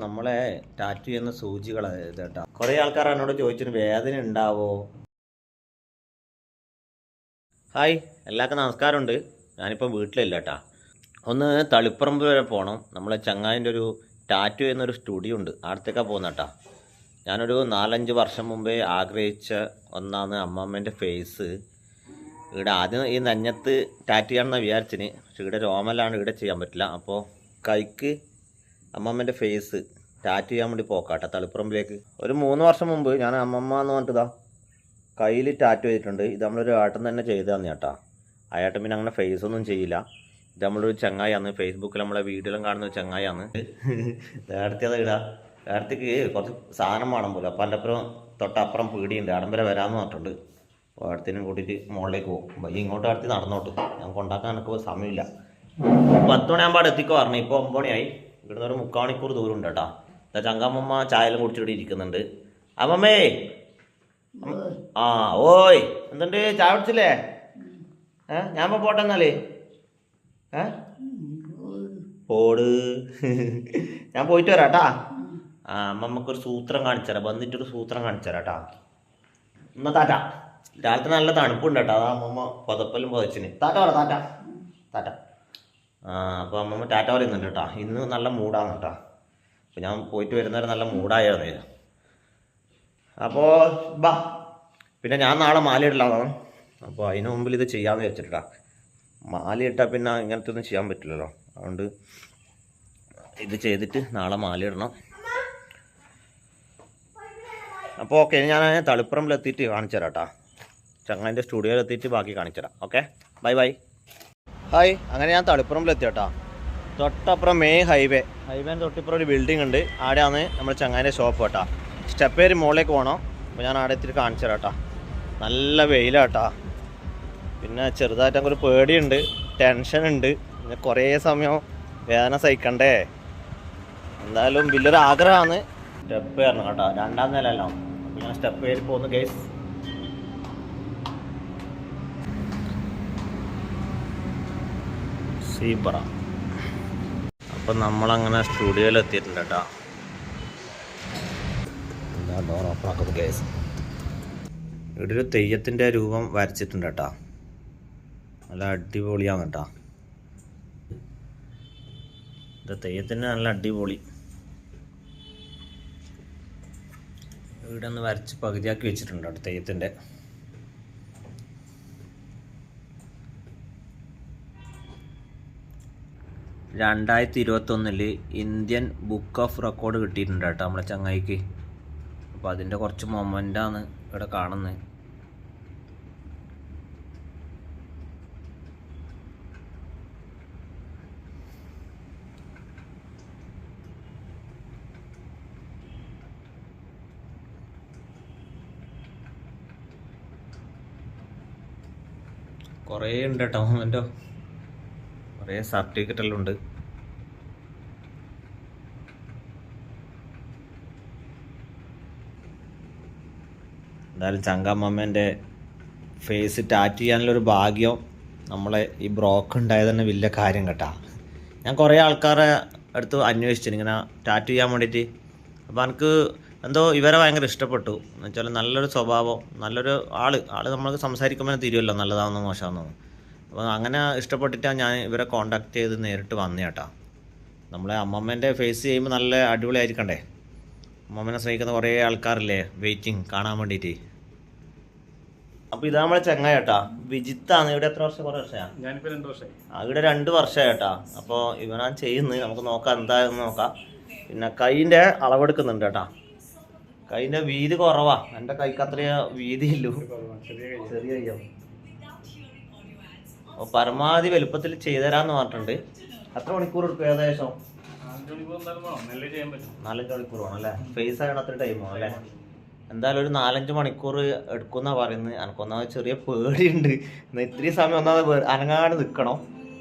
നമ്മളെ ടാറ്റു ചെയ്യുന്ന സൂചികൾ കേട്ടോ. കുറേ ആൾക്കാർ എന്നോട് ചോദിച്ചിട്ട് വേദന ഉണ്ടാവോ ഹായ് എല്ലാവർക്കും നമസ്കാരമുണ്ട്. ഞാനിപ്പോൾ വീട്ടിലില്ല കേട്ടാ. ഒന്ന് തളിപ്പറമ്പ് വരെ പോകണം നമ്മളെ ചങ്ങായിന്റെ ഒരു ടാറ്റു എന്നൊരു സ്റ്റുഡിയോ ഉണ്ട്. അടുത്തേക്കാണ് പോകുന്ന കേട്ടാ. ഞാനൊരു നാലഞ്ച് വർഷം മുമ്പേ ആഗ്രഹിച്ച ഒന്നാണ് അമ്മമ്മേന്റെ ഫേസ്. ഇവിടെ ആദ്യം ഈ നഞ്ഞത്ത് ടാറ്റു ചെയ്യണമെന്ന് വിചാരിച്ചിന്. പക്ഷെ ഇവിടെ രോമലാണ് ഇവിടെ ചെയ്യാൻ പറ്റില്ല. അപ്പോൾ കൈക്ക് അമ്മമ്മേന്റെ ഫേസ് ടാറ്റു ചെയ്യാൻ വേണ്ടി പോക്കാട്ടെ തളിപ്പുറമ്പിലേക്ക്. ഒരു മൂന്ന് വർഷം മുമ്പ് ഞാൻ അമ്മമ്മ എന്ന് പറഞ്ഞിട്ടതാ കയ്യിൽ ടാറ്റു ചെയ്തിട്ടുണ്ട്. ഇത് നമ്മളൊരു ഏട്ടൻ തന്നെ ചെയ്തതാണ് ചേട്ടാ ആ ഏട്ടൻ പിന്നെ അങ്ങനെ ഫേസ് ഒന്നും ചെയ്യില്ല. ഇത് നമ്മളൊരു ചങ്ങായിയാണ്. ഫേസ്ബുക്കിൽ നമ്മളെ വീഡിയോയിലും കാണുന്ന ചങ്ങായിയാണ്. നേരത്തെ ഇടാ. നേരത്തേക്ക് കുറച്ച് സാധനം വേണം പോലും. അപ്പം എന്റെ അപ്പുറം തൊട്ടപ്പുറം പീടിയുണ്ട്. അടം വരെ വരാമെന്ന് പറഞ്ഞിട്ടുണ്ട്. അടുത്തിനും കൂട്ടിയിട്ട് മുകളിലേക്ക് പോകും. വയ്യ ഇങ്ങോട്ട് അടുത്ത് നടന്നോട്ട്. ഞാൻ കൊണ്ടാക്കാൻ എനിക്ക് സമയമില്ല. പത്ത് മണിയാകുമ്പോൾ എത്തിക്കോ പറഞ്ഞു. ഇപ്പോൾ ഒമ്പത് മണിയായി. ഇവിടുന്ന് ഒരു മുക്കാൽ മണിക്കൂർ ദൂരം ഉണ്ട് കേട്ടോ എന്താ ചങ്കമ്മ ചായലും കുടിച്ചിട്ട് ഇരിക്കുന്നുണ്ട്. അമ്മമ്മേ. ആ ഓയ് എന്തുണ്ട്? ചായ കുടിച്ചില്ലേ? ഏ ഞാൻ പോട്ടെ എന്നാലേ. ഏ? പോട്. ഞാൻ പോയിട്ട് വരാം കേട്ടാ. ആ അമ്മമ്മക്കൊരു സൂത്രം കാണിച്ചു തരാം. വന്നിട്ടൊരു സൂത്രം കാണിച്ചു തരാം കേട്ടാ. എന്നാ താറ്റ രാത്രി നല്ല തണുപ്പുണ്ട് കേട്ടോ. അതാ അമ്മമ്മ പുതപ്പലും പുതച്ചിന്. താറ്റ പറ താറ്റ താറ്റ അപ്പോൾ അമ്മമ്മ ടാറ്റ പറയുന്നുണ്ട് കേട്ടോ ഇന്ന് നല്ല മൂഡാണ് കേട്ടോ. അപ്പോൾ ഞാൻ പോയിട്ട് വരുന്നവരെ നല്ല മൂഡായിരുന്നു അപ്പോൾ ബാ പിന്നെ ഞാൻ നാളെ മാല ഇടലാണ് അപ്പോൾ അതിന് മുമ്പിൽ ഇത് ചെയ്യാമെന്ന് വെച്ചിട്ടാ മാല ഇട്ടാൽ പിന്നെ ഇങ്ങനത്തെ ഒന്നും ചെയ്യാൻ പറ്റില്ലല്ലോ. അതുകൊണ്ട് ഇത് ചെയ്തിട്ട് നാളെ മാല ഇടണം. അപ്പോൾ ഓക്കെ ഞാൻ തളിപ്പുറമ്പിലെത്തിയിട്ട് കാണിച്ചു തരാം കേട്ടോ. ചങ്ങാന്റെ സ്റ്റുഡിയോയിൽ എത്തിയിട്ട് ബാക്കി കാണിച്ചു തരാം ഓക്കെ ബൈ ബൈ. ഹായ് അങ്ങനെ ഞാൻ തളിപ്പറമ്പിലെത്തി കേട്ടോ തൊട്ടപ്പുറം മെയിൻ ഹൈവേ ഹൈവേന്റെ തൊട്ടിപ്പുറം ഒരു ബിൽഡിംഗ് ഉണ്ട്. ആടെയാണ് നമ്മുടെ ചങ്ങാന്റെ ഷോപ്പ് കേട്ടോ. സ്റ്റെപ്പ് കയറി മുകളിലേക്ക് പോകണം അപ്പോൾ ഞാൻ ആടെ എത്തിയിട്ട് കാണിച്ചു തരാട്ടാ. നല്ല വെയിലാട്ടാ. പിന്നെ ചെറുതായിട്ട് ഒരു പേടിയുണ്ട്. ടെൻഷൻ ഉണ്ട്. പിന്നെ കുറേ സമയം വേദന സഹിക്കണ്ടേ. എന്തായാലും വലിയൊരു ആഗ്രഹമാണ്. സ്റ്റെപ്പ് കയറണം കേട്ടോ. രണ്ടാം നിലയല്ലോ അപ്പോൾ ഞാൻ സ്റ്റെപ്പ് കയറി പോകുന്നു ഗൈസ് സീബ്ര അപ്പം നമ്മളങ്ങനെ സ്റ്റുഡിയോയിൽ എത്തിയിട്ടുണ്ട് കേട്ടോ ഡോർ ഓപ്പൺ ആക്കുന്നത് ഗൈസ് ഇവിടെ ഒരു തെയ്യത്തിന്റെ രൂപം വരച്ചിട്ടുണ്ട് കേട്ടോ നല്ല അടിപൊളിയാണ് കേട്ടോ ഇത് തെയ്യത്തിന് നല്ല അടിപൊളി. ഇവിടെ ഒന്ന് വരച്ച് പകുതിയാക്കി വെച്ചിട്ടുണ്ട് കേട്ടോ തെയ്യത്തിന്റെ രണ്ടായിരത്തി ഇരുപത്തൊന്നിൽ ഇന്ത്യൻ ബുക്ക് ഓഫ് റെക്കോർഡ് കിട്ടിയിട്ടുണ്ട് കേട്ടോ നമ്മളെ ചങ്ങായിക്ക്. അപ്പോൾ അതിന്റെ കുറച്ച് മൊമെന്റാണ് ഇവിടെ കാണുന്നത് കുറേ ഉണ്ട് കേട്ടോ മൊമെന്റോ കുറേ സർട്ടിഫിക്കറ്റ് എല്ലാം ഉണ്ട് എന്തായാലും ചങ്കമ്മമ്മേന്റെ ഫേസ് ടാറ്റ് ചെയ്യാനുള്ളൊരു ഭാഗ്യം നമ്മളെ ഈ ബ്രോക്ക് ഉണ്ടായത് തന്നെ വലിയ കാര്യം കേട്ടാ. ഞാൻ കുറേ ആൾക്കാരെ അടുത്ത് അന്വേഷിച്ചു ഇങ്ങനെ ടാറ്റ് ചെയ്യാൻ വേണ്ടിയിട്ട്. അപ്പോൾ എനിക്ക് എന്തോ ഇവരെ ഭയങ്കര ഇഷ്ടപ്പെട്ടു. എന്ന് വെച്ചാൽ നല്ലൊരു സ്വഭാവം നല്ലൊരു ആൾ ആൾ നമ്മൾക്ക് സംസാരിക്കുമ്പോൾ തിരിയുമല്ലോ നല്ലതാണെന്നോ മോശമാണെന്നോ അപ്പോൾ അങ്ങനെ ഇഷ്ടപ്പെട്ടിട്ടാണ് ഞാൻ ഇവരെ കോണ്ടാക്ട് ചെയ്ത് നേരിട്ട് വന്നേ കേട്ടാ നമ്മളെ അമ്മമ്മേന്റെ ഫേസ് ചെയ്യുമ്പോൾ നല്ല അടിപൊളിയായിരിക്കണ്ടേ? അമ്മമ്മനെ സ്നേഹിക്കുന്ന കുറേ ആൾക്കാരില്ലേ? വെയിറ്റിംഗ് കാണാൻ വേണ്ടിയിട്ട് അപ്പോൾ ഇതാ നമ്മളെ ചങ്ങായി ചേട്ടാ വിജിത്താണ് ഇവിടെ എത്ര വർഷം? കുറേ വർഷമാണ് ഞാനിപ്പോ രണ്ടു വർഷമായി ആ, ഇവിടെ രണ്ട് വർഷമായി ചേട്ടാ അപ്പോൾ ഇവനാ ചെയ്യുന്നത് നമുക്ക് നോക്കാം എന്തായെന്ന് നോക്കാം. പിന്നെ കൈന്റെ അളവെടുക്കുന്നുണ്ട് ചേട്ടാ കൈന്റെ വീതി കുറവാ. എന്റെ കൈക്ക് അത്രയോ വീതിയില്ലൂ. ചെറിയ കയ്യോ അപ്പോൾ പരമാവധി വലുപ്പത്തിൽ ചെയ്തുതരാന്ന് പറഞ്ഞിട്ടുണ്ട്. അത്ര മണിക്കൂർ എടുക്കും ഏകദേശം? നാലഞ്ച് മണിക്കൂർ വേണം അല്ലേ? ഫേസ് ആയണ അത്ര ടൈം വേണം അല്ലേ? എന്തായാലും ഒരു നാലഞ്ച് മണിക്കൂർ എടുക്കുന്ന പറയുന്നത്. എനിക്കൊന്നാമത് ചെറിയ പേടിയുണ്ട്. എന്നാ ഇത്രയും സമയം ഒന്നാമത് അനങ്ങാണ്ട് നിൽക്കണം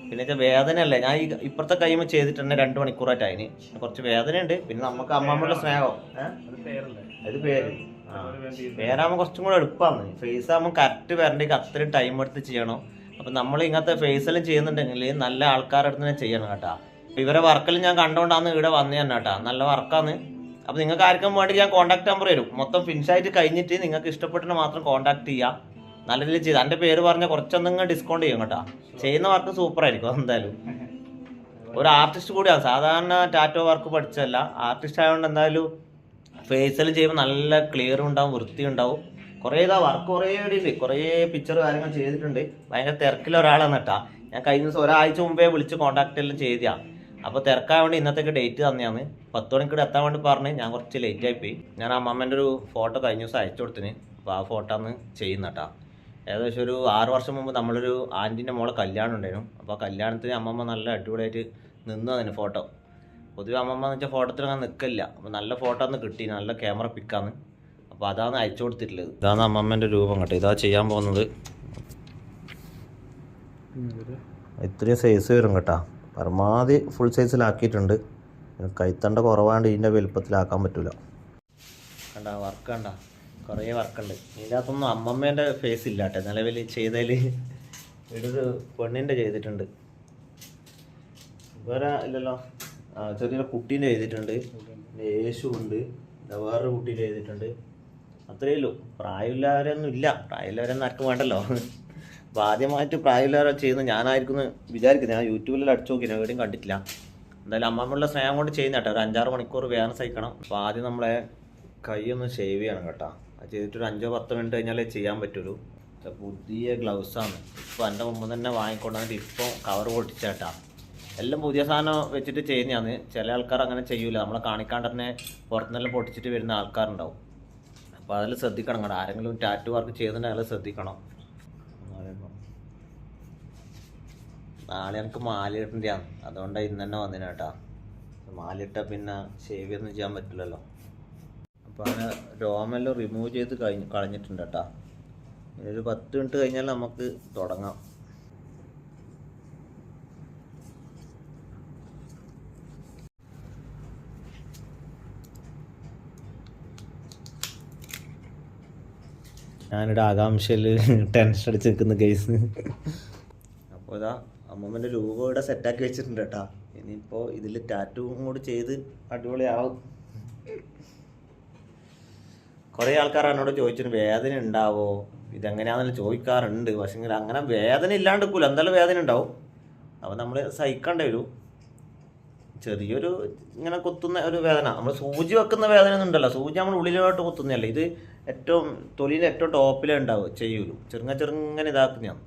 പിന്നെ വെച്ചാൽ വേദനയല്ലേ? ഞാൻ ഈ ഇപ്പുറത്തെ കൈമ ചെയ്തിട്ട് തന്നെ രണ്ട് മണിക്കൂറായിട്ട് അതിന്. കുറച്ച് വേദനയുണ്ട്. പിന്നെ നമുക്ക് അമ്മമ്മയുടെ സ്നേഹം. അത് പേര്. പേരാകുമ്പോൾ കുറച്ചും കൂടെ എളുപ്പമാണ് ഫേസ് ആകുമ്പോൾ കറക്റ്റ് വരണ്ടെങ്കിൽ അത്രയും ടൈം എടുത്ത് ചെയ്യണം. അപ്പം നമ്മൾ ഇങ്ങനത്തെ ഫേസെല്ലാം ചെയ്യുന്നുണ്ടെങ്കിൽ നല്ല ആൾക്കാരുടെ അടുത്ത് തന്നെ ചെയ്യണം കേട്ടോ. ഇവരെ വർക്കിൽ ഞാൻ കണ്ടുകൊണ്ടാണ് ഇവിടെ വന്നു തന്നെ കേട്ടാ. നല്ല വർക്കാണ് അപ്പോൾ നിങ്ങൾക്ക് ആർക്കും വേണ്ടി ഞാൻ കോൺടാക്ട് നമ്പർ തരും. മൊത്തം ഫിനിഷ് ആയിട്ട് കഴിഞ്ഞിട്ട് നിങ്ങൾക്ക് ഇഷ്ടപ്പെട്ടിട്ട് മാത്രം കോൺടാക്ട് ചെയ്യാം. നല്ല രീതിയിൽ ചെയ്ത്. എന്റെ പേര് പറഞ്ഞാൽ കുറച്ചൊന്നും ഡിസ്കൗണ്ട് ചെയ്യും കേട്ടോ. ചെയ്യുന്ന വർക്ക് സൂപ്പർ ആയിരിക്കും എന്തായാലും ഒരു ആർട്ടിസ്റ്റ് കൂടിയാണ് സാധാരണ ടാറ്റോ വർക്ക് പഠിച്ചതല്ല. ആർട്ടിസ്റ്റ് ആയതുകൊണ്ട് എന്തായാലും ഫേസിൽ ചെയ്യുമ്പോൾ നല്ല ക്ലിയർ ഉണ്ടാവും വൃത്തി ഉണ്ടാവും കുറേ ഇതാ വർക്ക് കുറേ ഉണ്ട് കുറേ പിക്ചർ കാര്യങ്ങൾ ചെയ്തിട്ടുണ്ട്. ഭയങ്കര തിരക്കിലെ ഒരാളാണ് കേട്ടാ ഞാൻ കഴിഞ്ഞ ദിവസം ഒരാഴ്ച മുമ്പേ വിളിച്ച് കോൺടാക്ട് എല്ലാം ചെയ്താ അപ്പോൾ തിരക്കാൻ വേണ്ടി ഇന്നത്തേക്ക് ഡേറ്റ് തന്നെയാണ്. പത്ത് മണിക്കൂടെ എത്താൻ വേണ്ടി പറഞ്ഞ് ഞാൻ കുറച്ച് ലേറ്റ് ആയിപ്പോയി ഞാൻ അമ്മമ്മേന്റെ ഒരു ഫോട്ടോ കഴിഞ്ഞ ദിവസം അയച്ചു കൊടുത്തിന്. അപ്പോൾ ആ ഫോട്ടോ ആണ് ചെയ്യുന്ന കേട്ടാ ഏകദേശം ഒരു ആറ് വർഷം മുമ്പ് നമ്മളൊരു ആന്റീന്റെ മോളെ കല്യാണം ഉണ്ടായിരുന്നു. അപ്പോൾ കല്യാണത്തിന് അമ്മമ്മ നല്ല അടിപൊളിയായിട്ട് നിന്നു അതിന് ഫോട്ടോ പൊതുവെ അമ്മമ്മ എന്ന് വെച്ചാൽ ഫോട്ടോത്തിൽ അങ്ങനെ നിൽക്കില്ല അപ്പോൾ നല്ല ഫോട്ടോ ഒന്ന് കിട്ടി. നല്ല ക്യാമറ പിക്കാന്ന് അപ്പോൾ അതാണ് അയച്ചു കൊടുത്തിട്ടുള്ളത്. ഇതാണ് അമ്മമ്മേന്റെ രൂപം കേട്ടോ. ഇതാ ചെയ്യാൻ പോകുന്നത്. ഇത്രയും സൈസ് വരും കേട്ടോ. പരമാവധി ഫുൾ സൈസിലാക്കിയിട്ടുണ്ട് കൈത്തണ്ട കുറവാണ്ട് ഇതിന്റെ വലുപ്പത്തിലാക്കാൻ പറ്റില്ല കണ്ട വർക്ക് കണ്ട. കുറേ വർക്കുണ്ട് ഉണ്ട്. അകത്തൊന്നും അമ്മമ്മേന്റെ ഫേസ് ഇല്ല കേട്ടോ. നിലവിൽ ചെയ്തതിൽ ഇടൊരു പെണ്ണിന്റെ ചെയ്തിട്ടുണ്ട്. വേറെ ഇല്ലല്ലോ. ചെറിയ ചെറിയൊരു കുട്ടീന്റെ ചെയ്തിട്ടുണ്ട്. യേശു ഉണ്ട്. വേറൊരു കുട്ടീന്റെ ചെയ്തിട്ടുണ്ട്. അത്രയേ ഉള്ളൂ. പ്രായമില്ലാവരൊന്നും ഇല്ല. പ്രായമില്ലാവരൊന്നും ആർക്കും വേണ്ടല്ലോ. അപ്പോൾ ആദ്യമായിട്ട് പ്രായമില്ലാവരെ ചെയ്യുന്ന ഞാനായിരിക്കും വിചാരിക്കുന്നത് ഞാൻ യൂട്യൂബിൽ അടിച്ചു നോക്കി ഞാൻ എവിടെയും കണ്ടിട്ടില്ല. എന്തായാലും അമ്മമ്മയുള്ള സ്നേഹം കൊണ്ട് ചെയ്യുന്ന കേട്ടോ. ഒരു അഞ്ചാറ് മണിക്കൂർ വേദന സഹിക്കണം. അപ്പോൾ ആദ്യം നമ്മളെ കൈ ഒന്ന് ഷേവ് ചെയ്യണം കേട്ടോ. അത് ചെയ്തിട്ട് ഒരു അഞ്ചോ പത്തോ മിനിറ്റ് കഴിഞ്ഞാലേ ചെയ്യാൻ പറ്റുള്ളൂ. പുതിയ ഗ്ലൗസാണ് ഇപ്പോൾ എന്റെ മുമ്പ് തന്നെ വാങ്ങിക്കൊണ്ടുവന്നിട്ട് ഇപ്പോൾ കവർ പൊട്ടിച്ചേട്ടാ എല്ലാം പുതിയ സാധനം വെച്ചിട്ട് ചെയ്യുന്നതാണ്. ചില ആൾക്കാർ അങ്ങനെ ചെയ്യൂല. നമ്മളെ കാണിക്കാണ്ട് തന്നെ പുറത്തുനിന്നെല്ലാം പൊട്ടിച്ചിട്ട് വരുന്ന ആൾക്കാരുണ്ടാവും. അപ്പോൾ അതിൽ ശ്രദ്ധിക്കണം കേട്ടോ. ആരെങ്കിലും ടാറ്റു വർക്ക് ചെയ്യുന്നുണ്ടെങ്കിൽ അയാൾ ശ്രദ്ധിക്കണം. നാളെ എനിക്ക് മാലയിടേണ്ടതാണ് അതുകൊണ്ടാണ് ഇന്ന് തന്നെ വന്നിന് കേട്ടോ. മാലിട്ട പിന്നെ ഷേവ് ഒന്നും ചെയ്യാൻ പറ്റില്ലല്ലോ. അപ്പോൾ അങ്ങനെ രോമെല്ലാം റിമൂവ് ചെയ്ത് കഴിഞ്ഞ് കളഞ്ഞിട്ടുണ്ട് കേട്ടോ. ഒരു പത്ത് മിനിറ്റ് കഴിഞ്ഞാൽ നമുക്ക് തുടങ്ങാം. ഞാനിവിടെ ആകാംക്ഷയിൽ ടെൻഷൻ അടിച്ച് നിൽക്കുന്ന കേസ് അപ്പോൾ ഇതാ അമ്മമ്മന്റെ രൂപം ഇവിടെ സെറ്റാക്കി വെച്ചിട്ടുണ്ട് കേട്ടാ. ഇനിയിപ്പോൾ ഇതിൽ ടാറ്റുവും കൂടി ചെയ്ത് അടിപൊളിയാവും. കുറേ ആൾക്കാർ എന്നോട് ചോദിച്ചിട്ട് വേദന ഉണ്ടാവോ ഇതെങ്ങനെയാണെന്ന് ചോദിക്കാറുണ്ട്. പക്ഷേ അങ്ങനെ വേദന ഇല്ലാണ്ട് നിൽക്കൂല എന്തായാലും വേദന ഉണ്ടാവും അപ്പോൾ നമ്മൾ സഹിക്കേണ്ടി വരും. ചെറിയൊരു ഇങ്ങനെ കൊത്തുന്ന ഒരു വേദന. നമ്മൾ സൂചി വെക്കുന്ന വേദന ഒന്നും ഉണ്ടല്ലോ സൂചി നമ്മൾ ഉള്ളിലോട്ട് കുത്തുന്നതല്ല? ഇത് ഏറ്റവും തൊലിയിൽ ഏറ്റവും ടോപ്പിലേ ഉണ്ടാവും ചെയ്യൂലൂ. ചെറുങ്ങ ചെറുങ്ങനെ ഞാൻ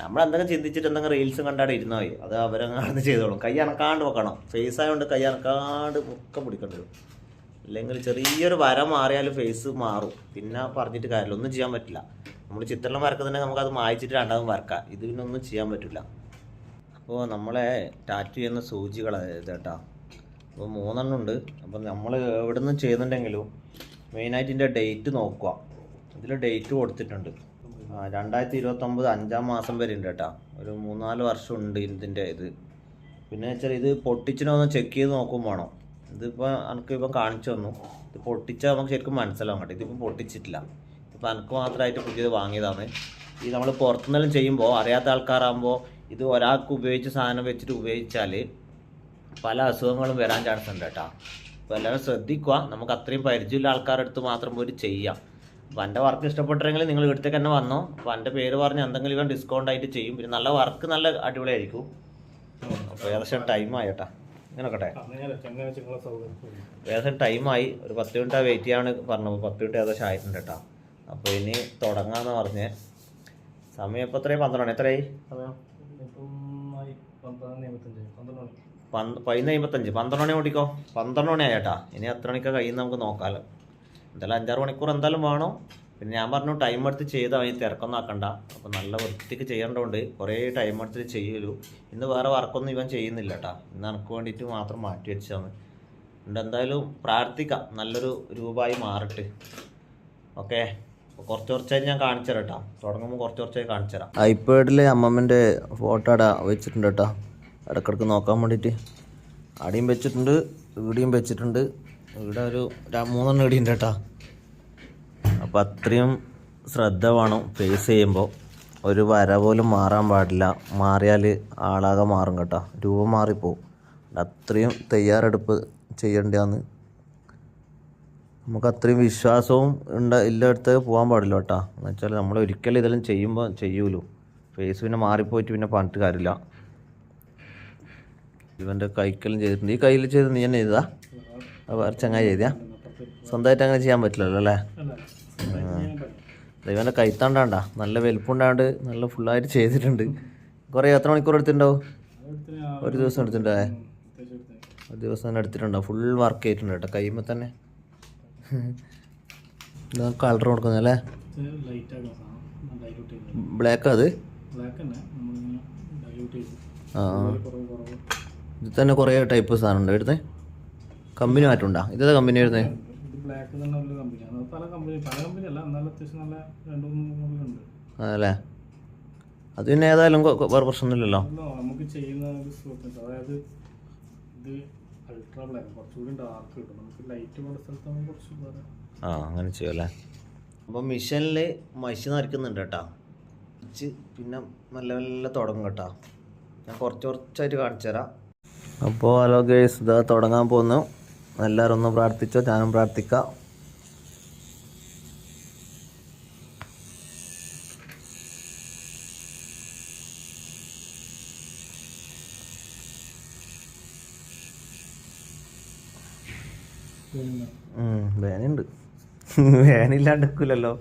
നമ്മൾ എന്തെങ്കിലും ചിന്തിച്ചിട്ട് എന്തെങ്കിലും റീൽസും കണ്ടാടെ ഇരുന്നാൽ മതി. അത് അവരങ്ങാണ്ട് ചെയ്തോളും. കൈ അനക്കാണ്ട് വെക്കണം. ഫേസ് ആയതുകൊണ്ട് കൈ അനക്കാണ്ട് മുക്ക പിടിക്കേണ്ടി വരും. അല്ലെങ്കിൽ ചെറിയൊരു വര മാറിയാൽ ഫേസ് മാറും. പിന്നെ പറഞ്ഞിട്ട് കാര്യമില്ല. ഒന്നും ചെയ്യാൻ പറ്റില്ല. നമ്മൾ ചിത്രം വരക്കുന്നുണ്ടെങ്കിൽ നമുക്കത് മായച്ചിട്ട് രണ്ടാമത് വരക്കാം. ഇത് പിന്നെ ഒന്നും ചെയ്യാൻ പറ്റില്ല അപ്പോൾ നമ്മളെ ടാറ്റു ചെയ്യുന്ന സൂചികൾ ഇതേട്ടാ അപ്പോൾ മൂന്നെണ്ണം ഉണ്ട്. അപ്പോൾ നമ്മൾ എവിടെ നിന്ന് ചെയ്യുന്നുണ്ടെങ്കിലും മെയിനായിട്ട് ഇതിന്റെ ഡേറ്റ് നോക്കുക. ഇതിൽ ഡേറ്റ് കൊടുത്തിട്ടുണ്ട്. രണ്ടായിരത്തി ഇരുപത്തൊമ്പത് അഞ്ചാം മാസം വരെ ഉണ്ട് കേട്ടോ. ഒരു മൂന്നാൽ വർഷം ഉണ്ട് ഇതിന്റെ ഇത്. പിന്നെ വെച്ചാൽ ഇത് പൊട്ടിച്ചിനോ ഒന്ന് ചെക്ക് ചെയ്ത് നോക്കും വേണം. ഇതിപ്പോൾ എനിക്ക് ഇപ്പം കാണിച്ചു തന്നു. ഇത് പൊട്ടിച്ചാൽ നമുക്ക് ശരിക്കും മനസ്സിലാവും കേട്ടോ. ഇതിപ്പം പൊട്ടിച്ചിട്ടില്ല. ഇപ്പം എനിക്ക് മാത്രമായിട്ട് പുതിയത് വാങ്ങിയതാണ്. ഈ നമ്മൾ പുറത്തുനിന്നെല്ലാം ചെയ്യുമ്പോൾ അറിയാത്ത ആൾക്കാരാകുമ്പോൾ ഇത് ഒരാൾക്ക് ഉപയോഗിച്ച സാധനം വെച്ചിട്ട് ഉപയോഗിച്ചാൽ പല അസുഖങ്ങളും വരാൻ ചാൻസ് ഉണ്ട് കേട്ടോ. അപ്പോൾ എല്ലാവരും ശ്രദ്ധിക്കുക. നമുക്ക് അത്രയും പരിചയമുള്ള ആൾക്കാരുടെ അടുത്ത് മാത്രം പോയിട്ട് ചെയ്യാം. അപ്പോൾ എന്റെ വർക്ക് ഇഷ്ടപ്പെട്ടെങ്കിൽ നിങ്ങൾ ഇവിടത്തേക്ക് തന്നെ വന്നോ. അപ്പോൾ എന്റെ പേര് പറഞ്ഞ് എന്തെങ്കിലും ഡിസ്കൗണ്ട് ആയിട്ട് ചെയ്യും. പിന്നെ നല്ല വർക്ക് നല്ല അടിപൊളിയായിരിക്കും. അപ്പോൾ ഏകദേശം ടൈമായി കേട്ടോ. ഇങ്ങനെ നോക്കട്ടെ ഏകദേശം ടൈമായി ഒരു പത്ത് മിനിറ്റ് വെയിറ്റ് ചെയ്യാൻ പറഞ്ഞത്. പത്ത് മിനിറ്റ് ഏകദേശം ആയിട്ടുണ്ട് കേട്ടോ. അപ്പോൾ ഇനി തുടങ്ങാമെന്ന് പറഞ്ഞ്. സമയം ഇപ്പോൾ എത്രയായി? പന്ത്രണ്ട് എത്രയായി? സമയം ഇപ്പം ആയി പന്ത്രണ്ട് എഴുപത്തഞ്ച് പന്ത്രണ്ട് മണി പന്ത് പതിനൊന്ന് അമ്പത്തഞ്ച് പന്ത്രണ്ട് മണി ഓടിക്കോ. പന്ത്രണ്ട് മണി ആയിട്ടാ ഇനി എത്ര മണിക്കാ കഴിയുന്ന നമുക്ക് നോക്കാമല്ലോ എന്തായാലും അഞ്ചാറ് മണിക്കൂർ എന്തായാലും വേണം. പിന്നെ ഞാൻ പറഞ്ഞു ടൈം എടുത്ത് ചെയ്താൽ അതിന് തിരക്കൊന്നും ആക്കണ്ട. അപ്പോൾ നല്ല വൃത്തിക്ക് ചെയ്യേണ്ടതുകൊണ്ട് കുറേ ടൈം എടുത്തിട്ട് ചെയ്യലു ഇന്ന് വേറെ വർക്കൊന്നും ഇവൻ ചെയ്യുന്നില്ല കേട്ടാ. ഇന്ന് എനിക്ക് വേണ്ടിയിട്ട് മാത്രം മാറ്റി വെച്ചതാണ് അതുകൊണ്ട് എന്തായാലും പ്രാർത്ഥിക്കാം. നല്ലൊരു രൂപമായി മാറട്ടെ. ഓക്കെ? കുറച്ച് കുറച്ചായി ഞാൻ കാണിച്ചു തരാം കേട്ടോ. തുടങ്ങുമ്പോൾ കുറച്ച് കുറച്ചായി കാണിച്ചു തരാം ഐപാഡിൽ അമ്മമ്മന്റെ ഫോട്ടോ വെച്ചിട്ടുണ്ട് കേട്ടോ. ഇടക്കിടക്ക് നോക്കാൻ വേണ്ടിയിട്ട്. അടിയും വെച്ചിട്ടുണ്ട് ഇവിടെയും വെച്ചിട്ടുണ്ട്. ഇവിടെ ഒരു മൂന്നെണ്ണം ഇടിയുണ്ട് കേട്ടോ. അപ്പം അത്രയും ശ്രദ്ധ വേണം ഫേസ് ചെയ്യുമ്പോൾ ഒരു വര പോലും മാറാൻ പാടില്ല. മാറിയാൽ ആളാകെ മാറും കേട്ടോ. രൂപം മാറിപ്പോവും. അത്രയും തയ്യാറെടുപ്പ് ചെയ്യേണ്ടതാണ്. നമുക്ക് അത്രയും വിശ്വാസവും ഉണ്ട് ഇല്ലടുത്ത് പോകാൻ പാടില്ല കേട്ടോ. എന്നുവെച്ചാൽ നമ്മൾ ഒരിക്കലും ഇതെല്ലാം ചെയ്യുമ്പോൾ ചെയ്യൂലോ. ഫേസ് പിന്നെ മാറിപ്പോയിട്ട് പിന്നെ പറഞ്ഞിട്ട് കാര്യമില്ല. ഇവന്റെ കൈക്കലും ചെയ്തിട്ടുണ്ട്. ഈ കയ്യിൽ ചെയ്ത് നീ തന്നെ ചെയ്താ അപ്പോൾ ചങ്ങായി ചെയ്തിയാ സ്വന്തമായിട്ട് അങ്ങനെ ചെയ്യാൻ പറ്റില്ലല്ലോ അല്ലേ? ഇവന്റെ കൈത്താണ്ടാണ്ടാ നല്ല വലിപ്പുണ്ടാണ്ട് നല്ല ഫുള്ളായിട്ട് ചെയ്തിട്ടുണ്ട്. കുറേ എത്ര മണിക്കൂർ എടുത്തിട്ടുണ്ടാവും? ഒരു ദിവസം എടുത്തിട്ടുണ്ടേ? ഒരു ദിവസം തന്നെ എടുത്തിട്ടുണ്ടാവും ഫുൾ വർക്ക് ചെയ്തിട്ടുണ്ട് കേട്ടോ കൈമ്പോൾ തന്നെ. കളർ കൊടുക്കുന്ന അല്ലേ? ബ്ലാക്ക് അത്? ആ. ഇത് തന്നെ കുറേ ടൈപ്പ് സാധനം ഉണ്ട് എടുത്തേ. കമ്പനി മാറ്റുണ്ടോ ഇതേതാ കമ്പനി വരുന്നത് അതല്ലേ? അത് പിന്നെ ഏതായാലും വേറെ പ്രശ്നമൊന്നുമില്ലല്ലോ നമുക്ക് ചെയ്യുന്ന അതായത് ഇത് അൾട്രാ ബ്ലാക്ക് കുറച്ചുകൂടി ഡാർക്ക് കിട്ടും. നമുക്ക് ലൈറ്റ് പോലെ സ്ഥലത്താകുമ്പോൾ കുറച്ച് ആ അങ്ങനെ ചെയ്യുമല്ലേ അപ്പോൾ മിഷനിൽ മഷി നരക്കുന്നുണ്ട് കേട്ടോ. പിന്നെ നല്ല നല്ല തുടങ്ങും കേട്ടോ. ഞാൻ കുറച്ച് കുറച്ചായിട്ട് കാണിച്ചു തരാം അപ്പോൾ ഹലോ ഗേഴ്സ് ഇത് തുടങ്ങാൻ പോകുന്നു. എല്ലാവരും ഒന്ന് പ്രാർത്ഥിച്ചോ ഞാനും പ്രാർത്ഥിക്കാം. വേനുണ്ട് വേനില്ലാണ്ട് നിൽക്കില്ലല്ലോ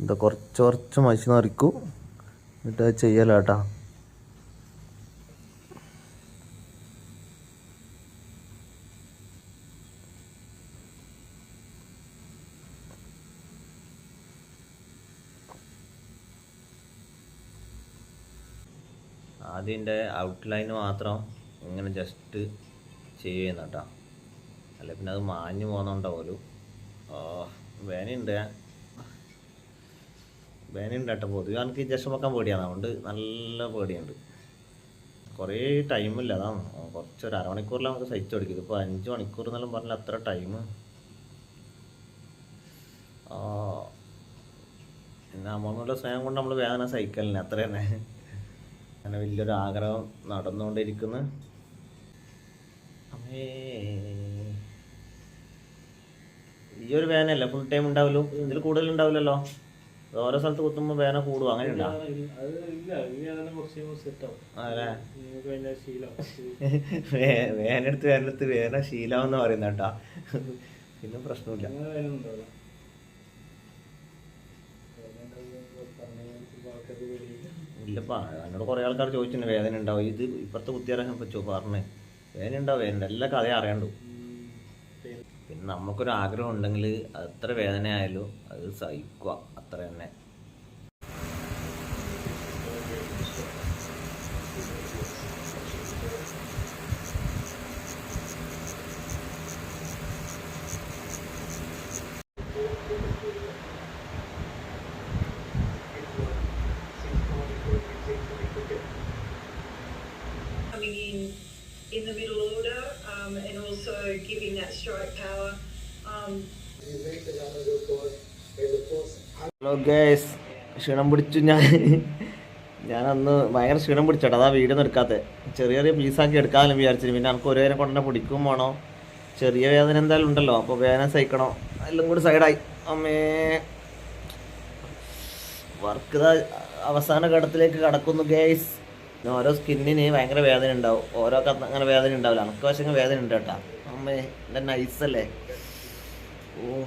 എന്താ കുറച്ച് കുറച്ച് മഷി നിറയ്ക്കൂ എന്നിട്ട് അത് ആദ്യന്റെ ഔട്ട്ലൈൻ മാത്രം ഇങ്ങനെ ജസ്റ്റ് ചെയ്യുന്ന കേട്ടോ. അല്ല പിന്നെ അത് മാഞ്ഞു പോകുന്നുണ്ടാവുമല്ലോ. വേനുണ്ട് വേനുണ്ട് കേട്ടോ പൊതുവെ. എനിക്ക് ജസ്റ്റ് വെക്കാൻ പേടിയാണ്. അതുകൊണ്ട് നല്ല പേടിയുണ്ട്. കുറേ ടൈമില്ല അതാണ് കുറച്ചൊരു ഒരു അരമണിക്കൂറിൽ നമുക്ക് സഹിച്ചു കൊടുക്കും ഇതിപ്പോൾ അഞ്ച് മണിക്കൂർ എന്നെല്ലാം പറഞ്ഞാൽ അത്ര ടൈം പിന്നെ അമ്മമ്മയുടെ സ്നേഹം കൊണ്ട് നമ്മൾ വേദന സഹിക്കലിന് അത്ര തന്നെ അങ്ങനെ വലിയൊരു ആഗ്രഹം നടന്നുകൊണ്ടിരിക്കുന്നു. ഈ ഒരു വേനയല്ല ഫുൾ ടൈം ഉണ്ടാവുമല്ലോ ഇതിൽ കൂടുതൽ ഉണ്ടാവില്ലല്ലോ? ഓരോ സ്ഥലത്ത് കുത്തുമ്പോൾ വേന കൂടും അങ്ങനെ ഉണ്ടോ ശീലം. വേനെടുത്ത് വേനെടുത്ത് വേന ശീലമെന്ന് പറയുന്ന കേട്ടാ. പിന്നെ പ്രശ്നമില്ല അങ്ങനെ വേറെ ഉണ്ടാവില്ല ആൾക്കാർക്ക് പേടി ഇല്ലപ്പാ. എന്നോട് കുറേ ആൾക്കാർ ചോദിച്ചിട്ടുണ്ട് വേദന ഉണ്ടാവും ഇത് ഇപ്പുറത്തെ കുത്തിയാറാൻ പറ്റുമോ പറഞ്ഞേ വേദന ഉണ്ടാവും വേദന എല്ലാ കഥയും അറിയാണ്ടു പിന്നെ നമുക്കൊരു ആഗ്രഹം ഉണ്ടെങ്കിൽ എത്ര വേദന ആയാലും അത് സഹിക്കുക. അത്ര തന്നെ ഗേസ് ക്ഷീണം പിടിച്ചു ഞാൻ. ഞാൻ അന്ന് ഭയങ്കര ക്ഷീണം പിടിച്ചോട്ടെ. അതാ വീഡിയോ എടുക്കാത്തത് ചെറിയ ചെറിയ പീസാക്കി എടുക്കാമെന്ന് വിചാരിച്ചിരുന്നു പിന്നെ എനിക്ക് ഒരു വേദന കൊണ്ടുതന്നെ പിടിക്കും വേണോ ചെറിയ വേദന എന്തായാലും ഉണ്ടല്ലോ. അപ്പോൾ വേദന സഹിക്കണോ. എല്ലാം കൂടി സൈഡായി അമ്മേ. വർക്ക് അവസാന ഘട്ടത്തിലേക്ക് കടക്കുന്നു ഗേസ് ഓരോ സ്കിന്നിന് ഭയങ്കര വേദന ഉണ്ടാവും. ഓരോ കത്ത് അങ്ങനെ വേദന ഉണ്ടാവില്ല. എനിക്ക് പക്ഷേ വേദന ഉണ്ട് കേട്ടോ. അമ്മേ എന്റെ നൈസല്ലേ ഓ.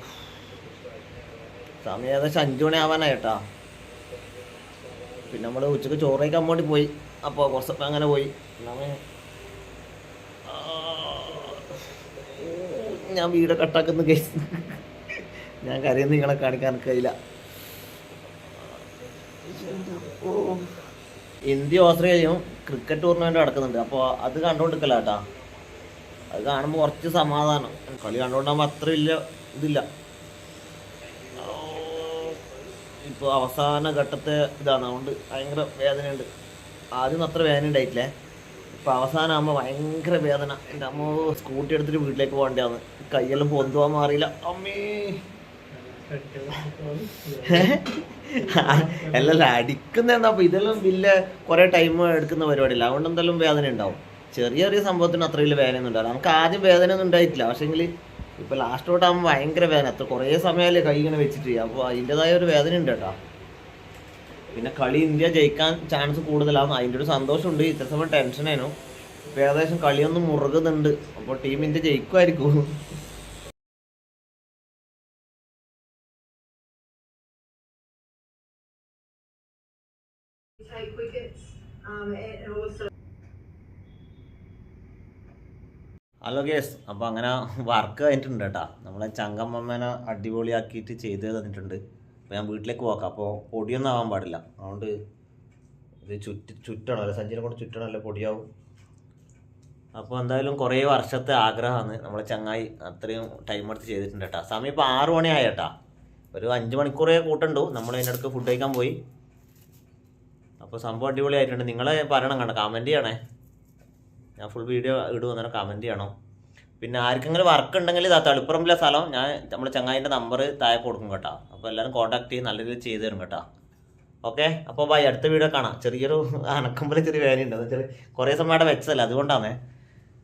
സമയം ഏകദേശം അഞ്ചു മണി കേട്ടാ പിന്നെ നമ്മൾ ഉച്ചയ്ക്ക് ചോറ് കഴിക്കാൻ വേണ്ടി പോയി. അപ്പോൾ കുറച്ച് അങ്ങനെ പോയി. ഞാൻ വീട് കട്ടാക്കുന്ന കേസ് ഞാൻ കരയുന്ന നിങ്ങളെ കാണിക്കാൻ കഴിയില്ല. ഇന്ത്യ ഓസ്ട്രേലിയയും ക്രിക്കറ്റ് ടൂർണമെന്റ് നടക്കുന്നുണ്ട്. അപ്പോൾ അത് കണ്ടുകൊണ്ടിരിക്കല കേട്ടാ അത് കാണുമ്പോൾ കുറച്ച് സമാധാനം. കളി കണ്ടുകൊണ്ടാകുമ്പോൾ അത്ര വലിയ ഇതില്ല. ഇപ്പോൾ അവസാന ഘട്ടത്തെ ഇതാണ്. അതുകൊണ്ട് ഭയങ്കര വേദനയുണ്ട്. ആദ്യം അത്ര വേദന ഉണ്ടായിട്ടില്ലേ. അവസാന അവസാനമാകുമ്പോൾ ഭയങ്കര വേദന. എന്റെ അമ്മ സ്കൂട്ടി എടുത്തിട്ട് വീട്ടിലേക്ക് പോകേണ്ടതാണ്. കയ്യെല്ലാം പൊന്തുവാൻ മാറിയില്ല. അമ്മേ. അല്ലല്ല അടിക്കുന്ന എന്താ അപ്പൊ ഇതെല്ലാം വലിയ കുറേ ടൈം എടുക്കുന്ന പരിപാടിയില്ല. അതുകൊണ്ട് എന്തായാലും വേദന ഉണ്ടാവും ചെറിയ ചെറിയ സംഭവത്തിന് അത്ര വലിയ വേദന ഒന്നും ഉണ്ടാവില്ല. നമുക്ക് ആദ്യം വേദന ഒന്നും ഉണ്ടായിട്ടില്ല. പക്ഷേങ്കിൽ ഇപ്പോൾ ലാസ്റ്റ് തൊട്ടാകുമ്പോൾ ഭയങ്കര വേദന. അത്ര കുറേ സമയമല്ലേ കൈ ഇങ്ങനെ വെച്ചിട്ട്. അപ്പോൾ അതിന്റെതായ ഒരു വേദന ഉണ്ട് കേട്ടോ പിന്നെ കളി ഇന്ത്യ ജയിക്കാൻ ചാൻസ് കൂടുതലാണ്. അതിന്റെ ഒരു സന്തോഷമുണ്ട്. ഇത്ര സമയം ടെൻഷനായിരുന്നു ഇപ്പോൾ ഏകദേശം കളിയൊന്നും മുറുകുന്നുണ്ട്. അപ്പോൾ ടീം ഇന്ത്യ ജയിക്കുമായിരിക്കും. Take wickets um, and also hello case അപ്പോൾ അങ്ങനെ വർക്ക് കഴിഞ്ഞിട്ടുണ്ട് കേട്ടോ. നമ്മളെ ചങ്കമ്മേനെ അടിപൊളിയാക്കിയിട്ട് ചെയ്ത് തന്നിട്ടുണ്ട്. അപ്പോൾ ഞാൻ വീട്ടിലേക്ക് പോക്കാം അപ്പോൾ പൊടിയൊന്നും ആവാൻ പാടില്ല. അതുകൊണ്ട് ഇത് ചുറ്റി ചുറ്റണമല്ലോ സഞ്ചിനെ കൊണ്ട് ചുറ്റണമല്ലോ പൊടിയാവും. അപ്പോൾ എന്തായാലും കുറേ വർഷത്തെ ആഗ്രഹമാണ്. നമ്മളെ ചങ്ങായി അത്രയും ടൈം എടുത്ത് ചെയ്തിട്ടുണ്ട് കേട്ടോ. സമയം ഇപ്പോൾ ആറ് മണിയായി കേട്ടാ. ഒരു അഞ്ച് മണിക്കൂറേ കൂട്ടുണ്ടു. നമ്മൾ അതിന്റെ അടുത്ത് ഫുഡ് കഴിക്കാൻ പോയി. അപ്പോൾ സംഭവം അടിപൊളിയായിട്ടുണ്ട്. നിങ്ങളെ പറയണം കണ്ട? കമന്റ് ചെയ്യണേ. ഞാൻ ഫുൾ വീഡിയോ ഇടും അന്നേരം കമന്റ് ചെയ്യണം. പിന്നെ ആർക്കെങ്കിലും വർക്ക് ഉണ്ടെങ്കിൽ ഇതാ തളിപ്പറമ്പിലെ സ്ഥലം ഞാൻ നമ്മുടെ ചങ്ങായിന്റെ നമ്പർ താഴെ കൊടുക്കും കേട്ടോ. അപ്പോൾ എല്ലാവരും കോൺടാക്ട് ചെയ്ത് നല്ല രീതിയിൽ ചെയ്തു തരും കേട്ടോ. ഓക്കെ അപ്പോൾ ബൈ അടുത്ത വീഡിയോ കാണാം. ചെറിയൊരു അനക്കുമ്പോൾ ചെറിയ വേദന എന്ന് വെച്ചാൽ കുറേ സമയം അവിടെ വെച്ചതല്ല അതുകൊണ്ടാണ്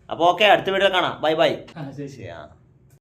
അപ്പോൾ ഓക്കെ അടുത്ത വീഡിയോ കാണാം. ബൈ ബൈ ശരി. ശരി ആ.